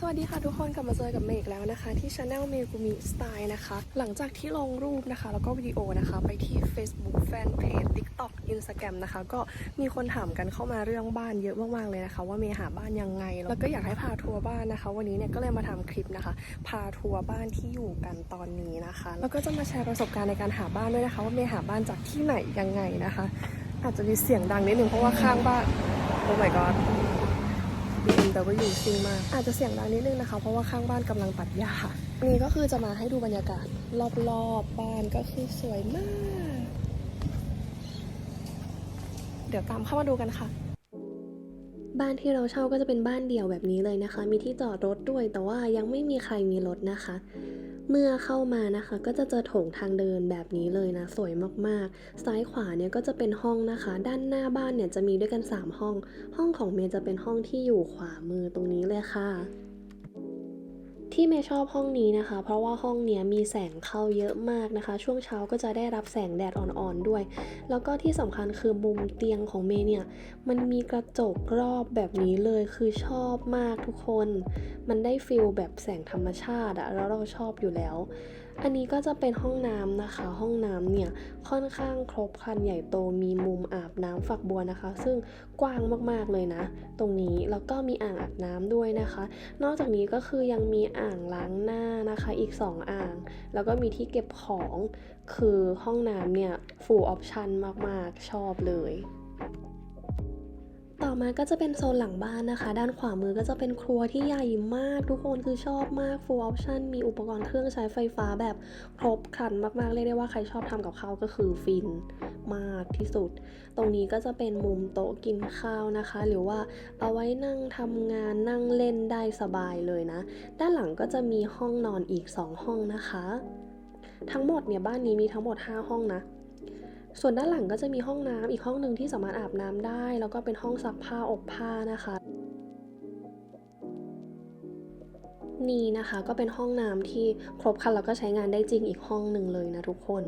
สวัสดีค่ะทุกคนกลับมาเจอกับเมกแล้วนะคะ ที่ช anel เมกุมิสไตล์นะคะ หลังจากที่ลงรูปนะคะ แล้วก็วิดีโอนะคะ ไปที่ Facebook Fanpage TikTok Instagram นะคะ ก็มีคนถามกันเข้ามาเรื่องบ้านเยอะมากๆเลยนะคะ ว่าเมหาบ้านยังไง แล้วก็อยากให้พาทัวร์บ้านนะคะ วันนี้เนี่ยก็เลยมาทำคลิปนะคะ พาทัวร์บ้านที่อยู่กันตอนนี้นะคะ แล้วก็จะมาแชร์ประสบการณ์ในการหาบ้านด้วยนะคะ ว่าเมหาบ้านจากที่ไหนยังไงนะคะ อาจจะมีเสียงดังนิดนึงเพราะว่าข้างบ้านโอ้ my god BMW ซิ่งมากอาจจะเสียงดังนิดนึงนะคะ เพราะว่าข้างบ้านกำลังตัดหญ้านนี้ก็คือจะมาให้ดูบรรยากาศรอบๆบ้านก็คือสวยมาก เดี๋ยวตามเข้ามาดูกันค่ะบ้านที่เราเช่าก็จะเป็นบ้านเดี่ยวแบบนี้เลยนะคะ มีที่จอดรถด้วย แต่ว่ายังไม่มีใครมีรถนะคะ เมื่อเข้ามานะคะก็จะเจอโถงทางเดินแบบนี้เลยนะ สวยมากๆ ซ้ายขวาเนี่ยก็จะเป็นห้องนะคะ ด้านหน้าบ้านเนี่ยจะมีด้วยกัน 3 ห้อง ห้องของเมย์จะเป็นห้องที่อยู่ขวามือตรงนี้เลยค่ะ ที่เมย์ชอบห้องนี้นะคะ เพราะว่าห้องเนี้ยมีแสงเข้าเยอะมากนะคะ ช่วงเช้าก็จะได้รับแสงแดดอ่อนๆด้วย แล้วก็ที่สำคัญคือมุมเตียงของเมย์เนี่ยมันมีกระจกรอบแบบนี้เลยคือชอบมากทุกคน มันได้ฟิลแบบแสงธรรมชาติอะแล้วเราชอบอยู่แล้ว อันนี้ก็จะเป็นห้องน้ำนะคะ ห้องน้ำเนี่ยค่อนข้างครบครันใหญ่โตมีมุมอาบน้ำฝักบัวนะคะ ซึ่งกว้างมากๆเลยนะ ตรงนี้แล้วก็มีอ่างอาบน้ำด้วยนะคะ นอกจากนี้ก็คือยังมีอ่างล้างหน้านะคะอีก 2 อ่าง แล้วก็มีที่เก็บของคือห้องน้ำเนี่ย full option มากๆชอบเลย ต่อมาก็จะเป็นโซนหลังบ้านนะคะ ด้านขวามือก็จะเป็นครัวที่ใหญ่มาก ทุกคนคือชอบมาก full option มีอุปกรณ์เครื่องใช้ไฟฟ้าแบบครบครันมากๆ เรียกได้ว่าใครชอบทำกับข้าวก็คือฟินมากที่สุด ตรงนี้ก็จะเป็นมุมโต๊ะกินข้าวนะคะ หรือว่าเอาไว้นั่งทำงานนั่งเล่นได้สบายเลยนะ ด้านหลังก็จะมีห้องนอนอีก 2 ห้องนะคะ ทั้งหมดเนี่ยบ้านนี้มีทั้งหมด 5 ห้องนะ ส่วนด้านหลังก็จะมีห้องน้ำอีกห้องหนึ่งที่สามารถอาบน้ำได้ แล้วก็เป็นห้องซักผ้าอบผ้านะคะ นี่นะคะก็เป็นห้องน้ำที่ครบครันแล้วก็ใช้งานได้จริงอีกห้องหนึ่งเลยนะทุกคน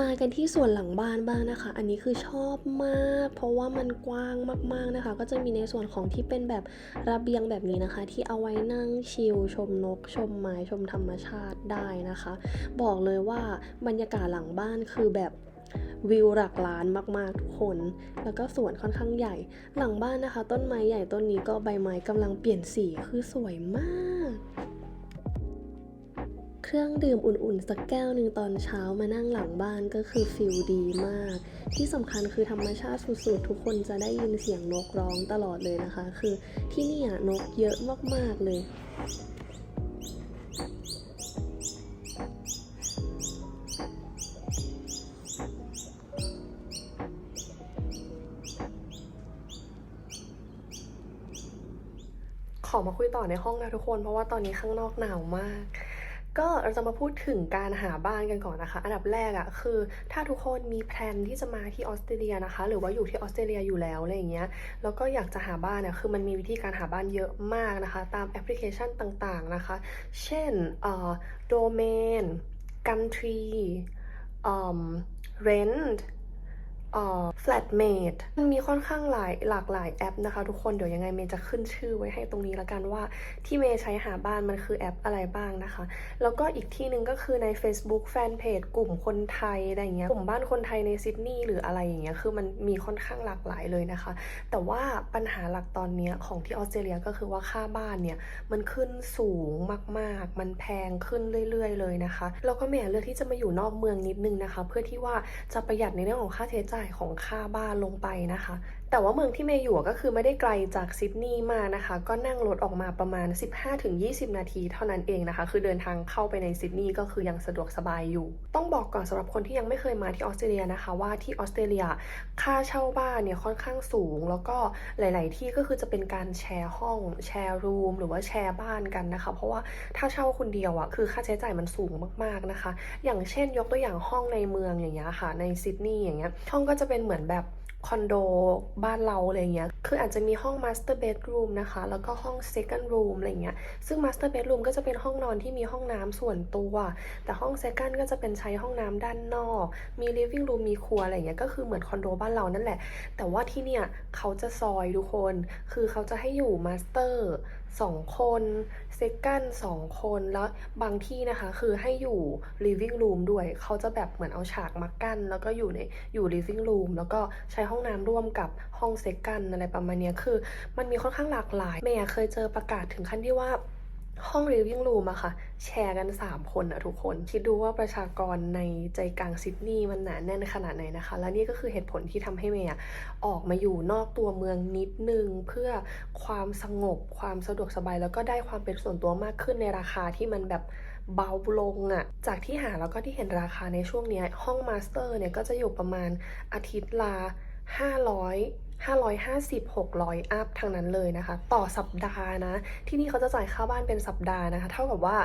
มากันที่ส่วนหลังบ้านบ้างนะคะ อันนี้คือชอบมาก เพราะว่ามันกว้างมากๆนะคะ ก็จะมีในส่วนของที่เป็นแบบระเบียงแบบนี้นะคะ ที่เอาไว้นั่งชิลชมนก ชมไม้ชมธรรมชาติได้นะคะ บอกเลยว่าบรรยากาศหลังบ้านคือแบบวิวหลักล้านมาก ๆ ทุกคน แล้วก็สวนค่อนข้างใหญ่ หลังบ้านนะคะ ต้นไม้ใหญ่ต้นนี้ก็ใบไม้กำลังเปลี่ยนสีคือสวยมาก รื่องดื่มอุ่นๆ สักแก้วหนึ่งตอนเช้ามานั่งหลังบ้านก็คือฟิลดีมาก ที่สำคัญคือธรรมชาติสุดๆ ทุกคนจะได้ยินเสียงนกร้องตลอดเลยนะคะ คือที่นี่นกเยอะมากๆเลยขอมาคุยต่อในห้องนะทุกคน เพราะว่าตอนนี้ข้างนอกหนาวมาก ก็เราจะมาพูดถึงการหาบ้านกันก่อนนะคะ อันดับแรกอะ่ะคือ ถ้าทุกคนมีแพลนที่จะมาที่ออสเตรเลียนะคะ หรือว่าอยู่ที่ออสเตรเลียอยู่แล้วอะไรอย่างเงี้ยแล้วก็อยากจะหาบ้านเนี่ยคือมันมีวิธีการหาบ้านเยอะมากนะคะ ตามแอปพลิเคชันต่างๆนะคะ เช่นเอ่อโดเมนกัมทรีเอ่อ rent เอ่อ flatmate มันมีค่อนข้างหลายหลากหลายแอปนะคะ ทุกคนเดี๋ยวยังไงเมย์จะขึ้นชื่อไว้ให้ตรงนี้ละกันว่าที่เมย์ใช้หาบ้านมันคือแอปอะไรบ้างนะคะ แล้วก็อีกที่หนึ่งก็คือใน Facebook Fanpage กลุ่มคนไทยอะไรเงี้ยกลุ่มบ้านคนไทยในซิดนีย์หรืออะไรอย่างเงี้ยคือมันมีค่อนข้างหลากหลายเลยนะคะ แต่ว่าปัญหาหลักตอนนี้ของที่ออสเตรเลียก็คือว่าค่าบ้านเนี่ยมันขึ้นสูงมากๆ มันแพงขึ้นเรื่อย ๆ เลยนะคะแล้วก็เมย์เลือกที่จะมาอยู่นอกเมืองนิดนึงนะคะ เพื่อที่ว่าจะประหยัดในเรื่องของค่าใช้จ่ายของค่าบ้านลงไปนะคะ แต่ว่าเมืองที่เมย์อยู่ก็คือไม่ได้ไกลจากซิดนีย์มากนะคะ ก็นั่งรถออกมาประมาณ 15-20 นาทีเท่านั้นเองนะคะ คือเดินทางเข้าไปในซิดนีย์ก็คือยังสะดวกสบายอยู่ ต้องบอกก่อนสำหรับคนที่ยังไม่เคยมาที่ออสเตรเลียนะคะว่าที่ออสเตรเลียค่าเช่าบ้านเนี่ยค่อนข้างสูง แล้วก็หลาย ๆ ที่ก็คือจะเป็นการแชร์ห้อง แชร์รูมหรือว่าแชร์บ้านกันนะคะ เพราะว่าถ้าเช่าคนเดียวอะ่ะคือค่าใช้จ่ายมันสูงมาก ๆ นะคะ อย่างเช่นยกตัวอย่างห้องในเมืองอย่างเงี้ยค่ะในซิดนีย์อย่างเงี้ยห้องก็จะเป็นเหมือนแบบ คอนโดบ้านเราอะไรเงี้ย คืออาจจะมีห้องมาสเตอร์เบดรูมนะคะ แล้วก็ห้องเซคันด์รูมอะไรเงี้ย ซึ่งมาสเตอร์เบดรูมก็จะเป็นห้องนอนที่มีห้องน้ำส่วนตัว แต่ห้องเซคันด์ก็จะเป็นใช้ห้องน้ำด้านนอก มีลิฟวิ่งรูมมีครัวอะไรเงี้ย ก็คือเหมือนคอนโดบ้านเรานั่นแหละ แต่ว่าที่เนี่ยเขาจะซอยทุกคน คือเขาจะให้อยู่มาสเตอร์ งคนเซกันสองคนแล้วบางที่นะคะคือให้อยู่ living room ด้วย เขาจะแบบเหมือนเอาฉากมากั้น แล้วก็อยู่ในอยู่ living room แล้วก็ใช้ห้องน้ำร่วมกับห้องเซกันอะไรประมาณนี้คือ มันมีค่อนข้างหลากหลายเมย์เคยเจอประกาศถึงขั้นที่ว่า ห้อง living room อะค่ะ แชร์กัน 3 คนอะทุกคน คิดดูว่าประชากรในใจกลางซิดนีย์มันหนาแน่นขนาดไหนนะคะ และนี่ก็คือเหตุผลที่ทำให้เมย์ออกมาอยู่นอกตัวเมืองนิดนึง เพื่อความสงบความสะดวกสบาย แล้วก็ได้ความเป็นส่วนตัวมากขึ้นในราคาที่มันแบบเบาลงอะจากที่หาแล้วก็ที่เห็นราคาในช่วงนี้ห้องมาสเตอร์เนี่ยก็จะอยู่ประมาณอาทิตย์ละ500 550 600 อัพทั้งนั้นเลยนะคะ ต่อสัปดาห์นะ ที่นี่เขาจะจ่ายค่าบ้านเป็นสัปดาห์นะคะ เท่ากับว่า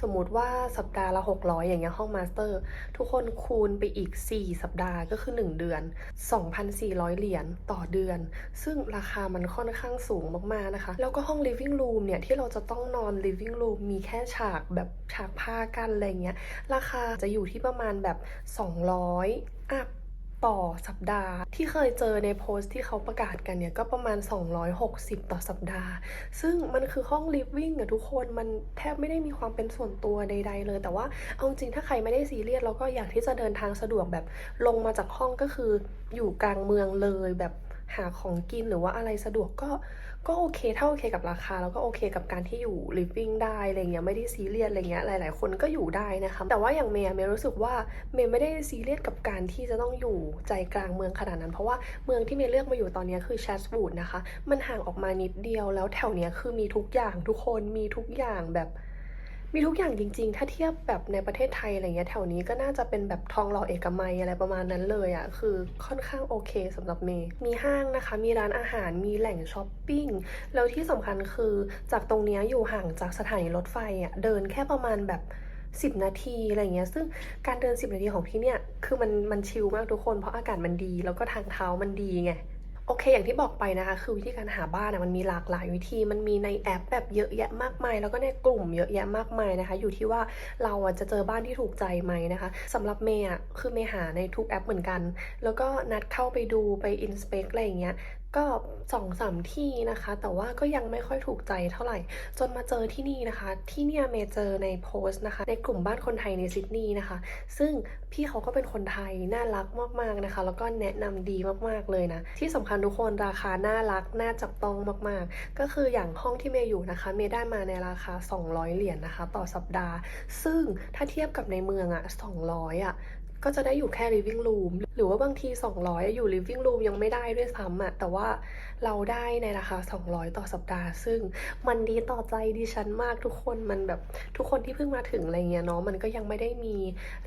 สมมุติว่าสัปดาห์ละ 600 อย่างเงี้ยห้องมาสเตอร์ ทุกคนคูณไปอีก 4 สัปดาห์ก็คือ 1 เดือน 2,400 เหรียญต่อเดือน ซึ่งราคามันค่อนข้างสูงมากๆนะคะ แล้วก็ห้อง living room เนี่ย ที่เราจะต้องนอน living room มีแค่ฉากแบบฉากผ้ากันอะไรเงี้ยราคาจะอยู่ที่ประมาณแบบ 200 อัพ ต่อสัปดาห์ ที่เคยเจอในโพสต์ที่เขาประกาศกันเนี่ยก็ประมาณ 260 ต่อสัปดาห์ ซึ่งมันคือห้องลิฟวิ่งอะทุกคนมันแทบไม่ได้มีความเป็นส่วนตัวใด ๆ เลย แต่ว่าเอาจริงถ้าใครไม่ได้ซีเรียสแล้วก็อยากที่จะเดินทางสะดวกแบบลงมาจากห้องก็คืออยู่กลางเมืองเลยแบบหาของกินหรือว่าอะไรสะดวกก็ก็โอเคถ้าโอเคกับราคา แล้วก็โอเคกับการที่อยู่ living ได้อะไรเงี้ยไม่ได้ซีเรียสอะไรเงี้ยหลาย ๆ คนก็อยู่ได้นะคะแต่ว่าอย่างเมย์เมย์รู้สึกว่าเมย์ไม่ได้ซีเรียสกับการที่จะต้องอยู่ใจกลางเมืองขนาดนั้น เพราะว่าเมืองที่เมย์เลือกมาอยู่ตอนนี้คือแชสบูดนะคะ มันห่างออกมานิดเดียวแล้วแถวเนี้ยคือมีทุกอย่างทุกคนมีทุกอย่างแบบ มีทุกอย่างจริง ๆ ถ้าเทียบแบบในประเทศไทยอะไรเงี้ยแถวนี้ก็น่าจะเป็นแบบทองหล่อเอกมัยอะไรประมาณนั้นเลยอะ่ะคือค่อนข้างโอเคสำหรับเมย์มีห้างนะคะ มีร้านอาหารมีแหล่งช้อปปิ้งแล้วที่สำคัญคือจากตรงเนี้ยอยู่ห่างจากสถานีรถไฟอะ่ะเดินแค่ประมาณแบบ10 นาทีอะไรเงี้ย ซึ่งการเดิน 10 นาทีของที่เนี่ย คือมันมันชิลมากทุกคน เพราะอากาศมันดี แล้วก็ทางเท้ามันดีไง โอเค อย่างที่บอกไปนะคะ คือวิธีการหาบ้านอะมันมีหลากหลายวิธี มันมีในแอปแบบเยอะแยะมากมาย แล้วก็ในกลุ่มเยอะแยะมากมายนะคะ อยู่ที่ว่าเราจะเจอบ้านที่ถูกใจไหมนะคะสำหรับเมย์อะคือเมย์หาในทุกแอปเหมือนกัน แล้วก็นัดเข้าไปดูไปอินสเปกอะไรอย่างเงี้ยก็สองสามที่นะคะ แต่ว่าก็ยังไม่ค่อยถูกใจเท่าไหร่ จนมาเจอที่นี่นะคะ ที่เนี่ยเมย์เจอในโพสต์นะคะ ในกลุ่มบ้านคนไทยในซิดนีย์นะคะ ซึ่งพี่เขาก็เป็นคนไทยน่ารักมากๆนะคะ แล้วก็แนะนำดีมากๆเลยนะ ที่สำคัญทุกคนราคาน่ารักน่าจับต้องมากๆ ก็คืออย่างห้องที่เมย์อยู่นะคะ เมย์ได้มาในราคา 200 เหรียญนะคะ ต่อสัปดาห์ ซึ่งถ้าเทียบกับในเมืองอะ200อะ ก็จะได้อยู่แค่ living room หรือว่าบางที 200อะอยู่ living room ยังไม่ได้ด้วยซ้ำอะแต่ว่าเราได้ในราคา 200 ต่อสัปดาห์ ซึ่งมันดีต่อใจดิฉันมากทุกคนมันแบบทุกคนที่เพิ่งมาถึงอะไรเงี้ยเนาะมันก็ยังไม่ได้มี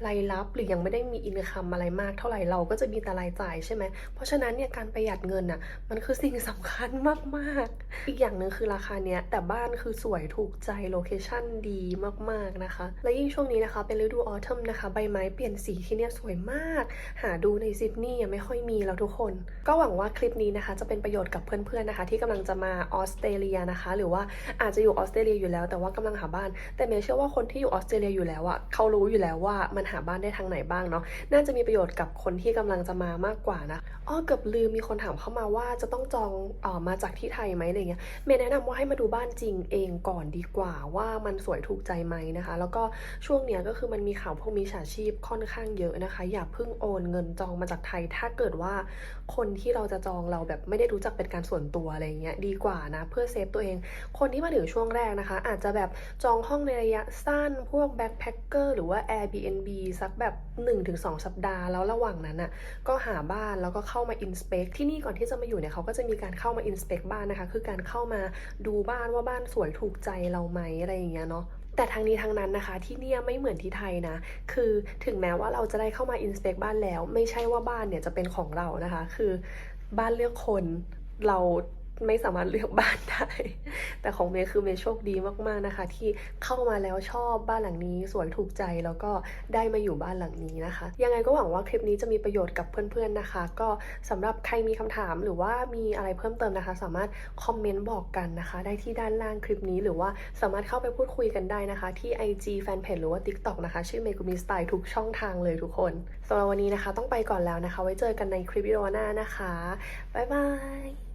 รายรับหรือยังไม่ได้มีอินคัมอะไรมากเท่าไหร่เราก็จะมีแต่รายจ่ายใช่ไหมเพราะฉะนั้นเนี่ยการประหยัดเงินอะมันคือสิ่งสำคัญมากๆ อีกอย่างหนึ่งคือราคาเนี้ยแต่บ้านคือสวยถูกใจโลเคชั่นดีมากๆนะคะ และยิ่งช่วงนี้นะคะเป็นฤดูออทัมนะคะใบไม้เปลี่ยนสีที่เนี่ยสวยมาก หาดูในซิดนีย์ยังไม่ค่อยมีแล้วทุกคน ก็หวังว่าคลิปนี้นะคะ จะเป็นประโยชน์กับเพื่อนๆนะคะ ที่กำลังจะมาออสเตรเลียนะคะ หรือว่าอาจจะอยู่ออสเตรเลียอยู่แล้ว แต่ว่ากำลังหาบ้าน แต่เมย์เชื่อว่าคนที่อยู่ออสเตรเลียอยู่แล้วอะเขารู้อยู่แล้วว่ามันหาบ้านได้ทางไหนบ้างเนาะน่าจะมีประโยชน์กับคนที่กำลังจะมามากกว่านะอ้อเกือบลืมมีคนถามเข้ามาว่าจะต้องจองเออมาจากที่ไทยไหมอะไรเงี้ยเมย์แนะนำว่าให้มาดูบ้านจริงเองก่อนดีกว่าว่ามันสวยถูกใจไหมนะคะ แล้วก็ช่วงเนี้ยก็คือมันมีข่าวพวกมีฉาชีพค่อนข้างเยอะนะคะ อย่าเพิ่งโอนเงินจองมาจากไทย ถ้าเกิดว่าคนที่เราจะจองเราแบบไม่ได้รู้จักเป็นการส่วนตัวอะไรเงี้ยดีกว่านะ เพื่อเซฟตัวเอง คนที่มาถึงช่วงแรกนะคะ อาจจะแบบจองห้องในระยะสั้น พวกแบ็คแพคเกอร์หรือว่า Airbnb สักแบบ 1-2 สัปดาห์แล้วระหว่างนั้นอะก็หาบ้านแล้วก็เข้ามาอินสเปกที่นี่ก่อนที่จะมาอยู่เนี่ยเขาก็จะมีการเข้ามาอินสเปกบ้านนะคะ คือการเข้ามาดูบ้านว่าบ้านสวยถูกใจเราไหมอะไรอย่างเงี้ยเนาะ แต่ทางนี้ทางนั้นนะคะที่เนี่ยไม่เหมือนที่ไทยนะ คือถึงแม้ว่าเราจะได้เข้ามาอินสเปกบ้านแล้ว ไม่ใช่ว่าบ้านเนี่ยจะเป็นของเรานะคะ คือบ้านเลือกคนเรา ไม่สามารถเลือกบ้านได้ แต่ของเมย์คือเมย์โชคดีมากๆนะคะ ที่เข้ามาแล้วชอบบ้านหลังนี้สวยถูกใจแล้วก็ได้มาอยู่บ้านหลังนี้นะคะ ยังไงก็หวังว่าคลิปนี้จะมีประโยชน์กับเพื่อนๆนะคะ ก็สำหรับใครมีคำถามหรือว่ามีอะไรเพิ่มเติมนะคะ สามารถคอมเมนต์บอกกันนะคะ ได้ที่ด้านล่างคลิปนี้หรือว่าสามารถเข้าไปพูดคุยกันได้นะคะ ที่ IG Fanpage หรือว่า TikTok นะคะ ชื่อเมกุมิสไตล์ทุกช่องทางเลยทุกคนสำหรับวันนี้นะคะ ต้องไปก่อนแล้วนะคะ ไว้เจอกันในคลิปวิดีโอหน้านะคะบ๊ายบาย